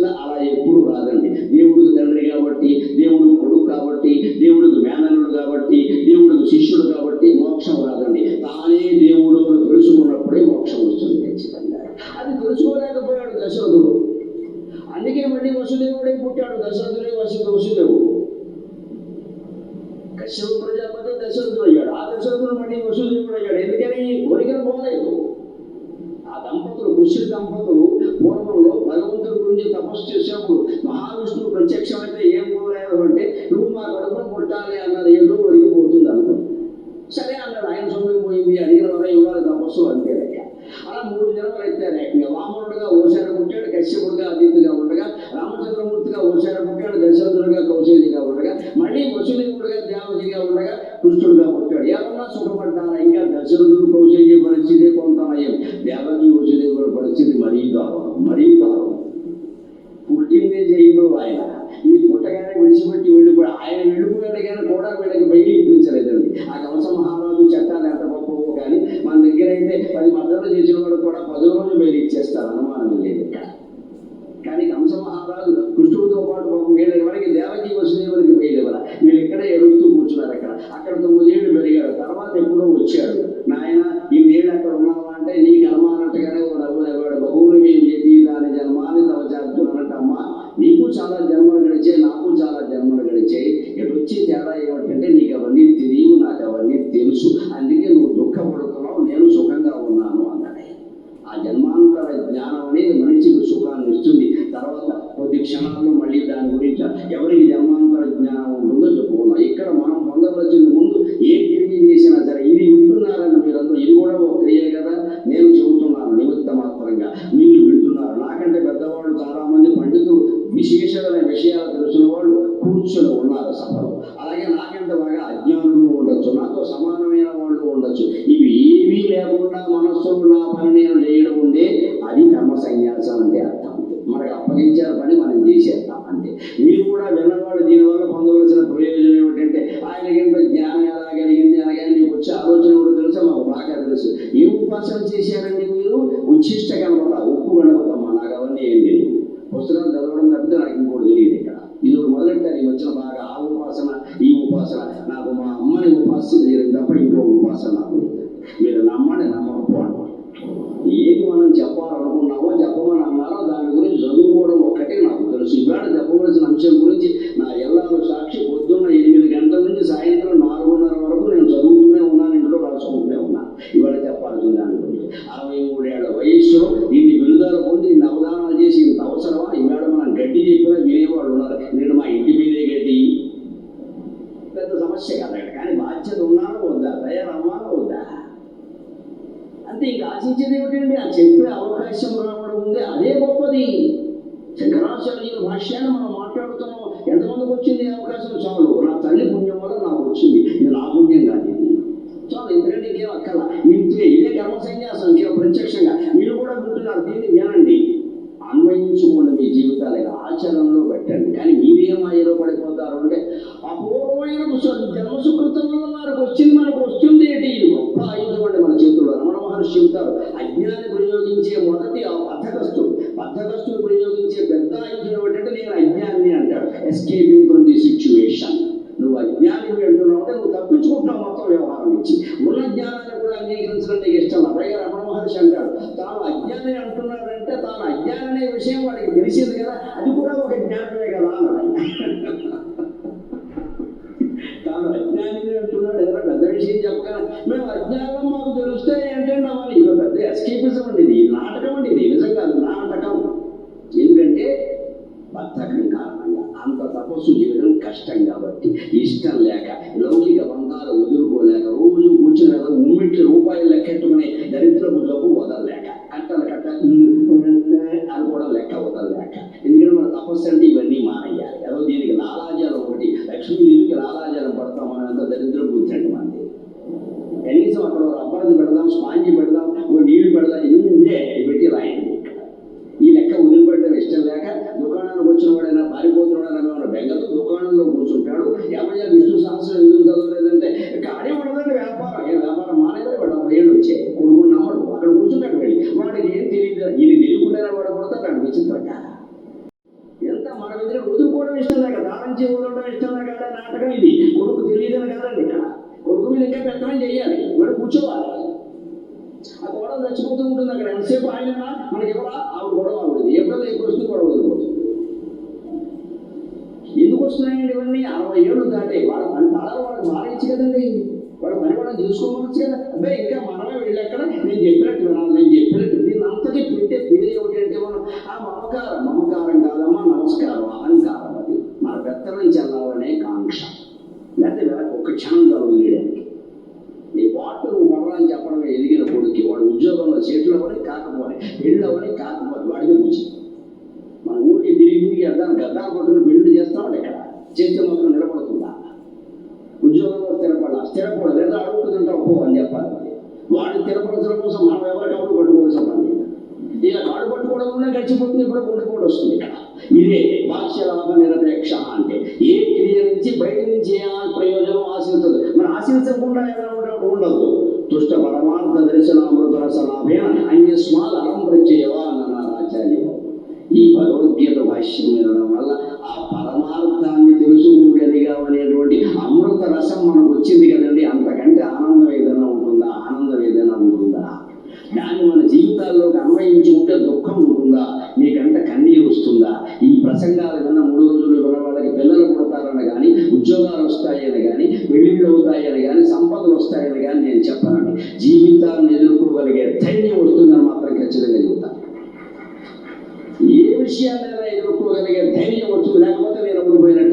కూడా అలా ఎప్పుడు రాదండి. దేవుడికి తండ్రి కాబట్టి దేవుడు కొడుకు కాబట్టి దేవుడికి మేనల్లుడు కాబట్టి దేవుడికి శిష్యుడు కాబట్టి మోక్షం రాదండి. తానే దేవుడు అని తెలుసుకున్నప్పుడే మోక్షం వస్తుంది ఖచ్చితంగా. అది తెలుసుకోలేకపోయాడు దశరథుడు. అందుకే మళ్ళీ వసుదేవుడే పుట్టాడు. దశరథుడే వసు వసుదేవుడు. కశ్యప ప్రజాపతి దశరథుడు అయ్యాడు. ఆ దశరథుడు మళ్ళీ వసుదేవుడు అయ్యాడు. ఎందుకని? కోరికలు పోలేదు. ఆ దంపతులు కృషి దంపతులు పూర్వం భగవంతుడి గురించి తపస్సు చేసినప్పుడు మహావిష్ణువు ప్రత్యక్షమైతే ఏం కోరారు అంటే నువ్వు మా కడుపున పుట్టాలి అన్నది ఏదో ఒరిగిపోతుంది అనుకో. సరే అన్నాడు ఆయన సమయం పోయింది అడిగిన వల్ల ఇవ్వాలి తపస్సు అంతే లెక్క. అలా మూడు జన్మలు ఎత్తారు ఏకంగా వామనుడుగా ఓసార పుట్టాడు కశ్యపుడుగా అదితిగా ఉండగా రామచంద్రమూర్తిగా ఓసార పుట్టాడు దశరథుడుగా కౌశల్యగా ఉండగా మళ్ళీ వసుదేవుడుగా దేవతిగా ఉండగా కృష్ణుడుగా పుట్టాడు. ఏమన్నా సుఖపడ్డారా? ఇంకా దశరథుడు కౌశల్య పరిస్థితి కొంత దేవతి దేవకి పరిస్థితి మరీ కావాలి మరీ evil lineup. చాలా జన్మలు గడిచాయి నాకు చాలా జన్మలు గడిచాయి ఇటు వచ్చి తేడా ఏమిటంటే నీకు అవన్నీ తెలియవు నాకు అవన్నీ తెలుసు. అందుకే నువ్వు దుఃఖపడుతున్నావు నేను సుఖంగా ఉన్నాను అన్నాడు ఆ జన్మాంతర జ్ఞానం అనేది మనిషికి సుఖాన్ని ఇస్తుంది. తర్వాత కొద్ది క్షణాల్లో మళ్ళీ దాని గురించి ఎవరికి జన్మాంతర జ్ఞానం ఉంటుందో చెప్పుకున్నాం ఇక్కడ మనం మనకు పని మనం చేసేస్తాం అంతే. మీరు కూడా విన్నవాళ్ళు దీనివల్ల పొందవలసిన ప్రయోజనం ఏమిటంటే ఆయనకింత జ్ఞానం ఎలా కలిగింది అనగానే మీకు వచ్చే ఆలోచన కూడా తెలుసా మాకు బాగా తెలుసు. ఏ ఉపాసన చేశారండి మీరు? ఉచ్ఛిష్ట కనపడ ఉప్పు కనపడ నాకు అవన్నీ ఏం తెలియదు పుస్తకాలు చదవడం తప్పితే నాకు ఇంకోటి తెలియదు ఇక్కడ. ఇది మొదలెట్టారు ఈ వచ్చిన బాగా ఆ ఉపాసన ఈ ఉపాసన. నాకు మా అమ్మని ఉపాసన చేయడం తప్ప ఇంకో ఉపాసన నాకు లేదు. మీరు నమ్మండి నమ్మకపోవడం ఏది మనం చెప్పాలనుకున్నామో చెప్పమని అన్నారో దాని గురించి చదువుకోవడం ఒక్కటే నాకు తెలుసు ఇవాళ చెప్పవలసిన అంశం గురించి నా ఎల్లాలు సాక్షి పొద్దున్న ఎనిమిది గంటల నుంచి సాయంత్రం నాలుగున్నర వరకు నేను చదువుతూనే ఉన్నాను ఇంట్లో రాసుకుంటూనే ఉన్నాను ఇవాళ చెప్పాల్సిన దాని గురించి అరవై మూడేళ్ళ వయస్సులో ఇన్ని విడుదల పొంది ఇన్ని అవధానాలు చేసి ఇంత అవసరమా ఇవాళ మనం గడ్డి చెప్పినా వినేవాళ్ళు ఉన్నారు నేను మా ఇంటి మీదే గడ్డి పెద్ద సమస్య కాదు కానీ బాధ్యత ఉన్నానో వద్దా దయ రమ్మానో వద్దా అంతే ఇంకా ఆశించేది ఏమిటండి ఆ చెప్పే అవకాశం రావడం ఉంది అదే గొప్పది శంకరాచార్యుల భాష్యాన్ని మనం మాట్లాడుతున్నాం ఎంతమందికి వచ్చింది అవకాశం? చాలు. నా తల్లి పుణ్యం వల్ల నాకు వచ్చింది. ఇది నా పుణ్యం కాదు ఇది. చాలు ఎందుకంటే ఇంకేం అక్కల ఇంతే ఇదే కర్మ సన్యాసం ఇంకేం ప్రత్యక్షంగా? మీరు కూడా వింటున్నారు దీన్ని వినండి. అన్వయించుకోండి మీ జీవితాలకు ఆచరణలో పెట్టండి. కానీ మీరేం మాయలో పడిపోతారు అంటే అపూర్వమైన సు- జన్మ వల్ల మనకు వచ్చింది మనకు వస్తుంది అజ్ఞాన్ని ప్రయోగించే మొదటి ఆ బద్ధకస్తుడు బద్ధకస్తుడు ప్రయోగించే పెద్ద ఆయుధం ఏమిటంటే నేను అజ్ఞాన్ని అంటాడు. ఎస్కేపింగ్ ఫ్రమ్ ది సిచ్యువేషన్ నువ్వు అజ్ఞాని అంటున్నావు అంటే నువ్వు తప్పించుకుంటున్నావు మొత్తం వ్యవహారం నుంచి. ఉన్న జ్ఞానాన్ని కూడా అంగీకరించడం నీకు ఇష్టం. పైగా రమణ మహర్షి అంటాడు తాను అజ్ఞాని అంటున్నాడంటే తాను అజ్ఞాని అనే విషయం వాడికి తెలిసింది కదా. అది కూడా ఒక జ్ఞానమే కదా అన్నాడు ఆయన. తాను అజ్ఞాని అంటున్నాడు ఏదైనా పెద్ద విషయం చెప్పగల మేము అజ్ఞానం మాకు తెలుస్తే ఏంటంటే అవ్వాలి ఇది పెద్ద ఎస్కేపిజం అండి ఇది నాటకం అండి ఇది నిజంగా అది నాటకం ఎందుకంటే బద్ధకం కారణంగా అంత తపస్సు చేయడం కష్టం కాబట్టి ఇష్టం లేక లౌకిక బంధాలు వదులుకోలేక రోజు కూర్చుని ఉమ్మిట్లు రూపాయలు లెక్కెట్టుకుని దరిద్రపు జబ్బు వదలలేక కట్టలు కట్ట అని కూడా లెక్క వదలలేక. ఎందుకంటే మన తపస్సు అంటే ఇవన్నీ మానయ్యాలి ఏదో దీనికి లాలాజాలం ఒకటి లక్ష్మీదేవికి లాలాజాలం పడతాం మనం అంత దరిద్రం బుద్ధి అంటే మనది కనీసం అక్కడ ఒక రబ్బర్ది పెడదాం స్పాంజి పెడదాం ఓ నీళ్ళు పెడదాం ఇదే పెట్టి రాయండి. ఈ లెక్క వదిలిపెట్టడం ఇష్టం లేక దుకాణానికి వచ్చిన వాడు పారిపోతున్నాడు అని బెంగతో దుకాణంలో కూర్చుంటాడు. ఏమయ్యా విష్ణు సహస్రం ఎందుకు చదవలేదంటే కాడే ఉండదండి వ్యాపారం. ఏ వ్యాపారం మానేదే వాడు. డెబ్బై ఏళ్ళు వచ్చాయి కొడుకు నమ్మడు. అక్కడ కూర్చుంటాడు వెళ్ళి వాడికి ఏం తెలియదు. ఇది తెలియకుండానే వాడు కొడతాడు విచిత్రంగా. ఇష్టం లేక దానం చేయడం ఇష్టం లేక నాటకం ఇది. కొడుకు తెలియదని కాదండి ఇక్కడ. కొడుకు మీద ఇంకా పెద్దమని చేయాలి. వాడు కూర్చోవాలి. ఆ గొడవ చచ్చిపోతూ ఉంటుంది అక్కడ. ఎంతసేపు ఆయన మనకి ఎవరా ఆవిడ గొడవ వస్తున్నాయండి ఇవన్నీ. అరవై ఏళ్ళు దాటే వాళ్ళ పని తలాలు వాళ్ళు మారేచ్చు కదండి. వాళ్ళ పని కూడా చూసుకోవచ్చు కదా. అబ్బాయి ఇంకా మనమే వెళ్ళక్కడ నేను చెప్పినట్టు వినాలి నేను చెప్పినట్టు. నేను అంతటి పెట్టే పేరు ఏమిటి అంటే మనం ఆ మమకారం మమకారం కాదమ్మా నమస్కారం అహంకారం అది. మన పెత్తనం చెల్లాలనే కాంక్ష. లేకపోతే వెనక ఒక క్షణం వదిలేయడానికి నీ వార్త నువ్వు మొదలని చెప్పడమే. ఎదిగిన కొడుకు వాడు ఉద్యోగంలో చేతులు అవ్వని కాకపోతే పెళ్ళి అవ్వని కాకపోతే వాడిని రుచి మన ఊరికి తిరిగి తిరిగి అర్థం గద్దాలు పట్టుకుని పెళ్ళి చేస్తామంటే ఇక్కడ. చేస్తే మాత్రం నిలబడుతుందా? ఉద్యోగంలో స్థిరపడాలి? స్థిరపడదు లేదా అడుగుతుంటావు పో అని చెప్పాలి. వాడు స్థిరపరచడం కోసం మనం ఎవరికి అడుగు పట్టుకోవాల్సిన పని ఇక కాడు పట్టుకోవడం వల్ల గడిచిపోతుంది ఇప్పుడు గుండెపోటు వస్తుంది ఇక్కడ ఇదే భాష్య లాభ నిరపేక్ష అంటే ఏ క్రియ నుంచి బయట నుంచి ఏ ప్రయోజనం ఆశించదు మరి ఆశించకుండా ఏదైనా ఉండడం ఉండదు. దుష్ట పరమార్థ దర్శనామృత రసలాభేన అన్యస్మాల్ అలం ప్రత్యయవా అన్న ప్రసంగాలు కన్నా మూడు రోజులు ఉన్న వాళ్ళకి పిల్లలు పుడతారని కానీ ఉద్యోగాలు వస్తాయని కానీ వెళ్ళిళ్ళు అవుతాయని కానీ సంపదలు వస్తాయని కానీ నేను చెప్పనండి. జీవితాన్ని ఎదుర్కోగలిగే ధైర్యం వస్తుందని మాత్రం ఖచ్చితంగా చెబుతాను ఏ విషయాన్నైనా ఎదుర్కోగలిగే ధైర్యం వస్తుంది లేకపోతే నేను అమ్ముడిపోయినట్టు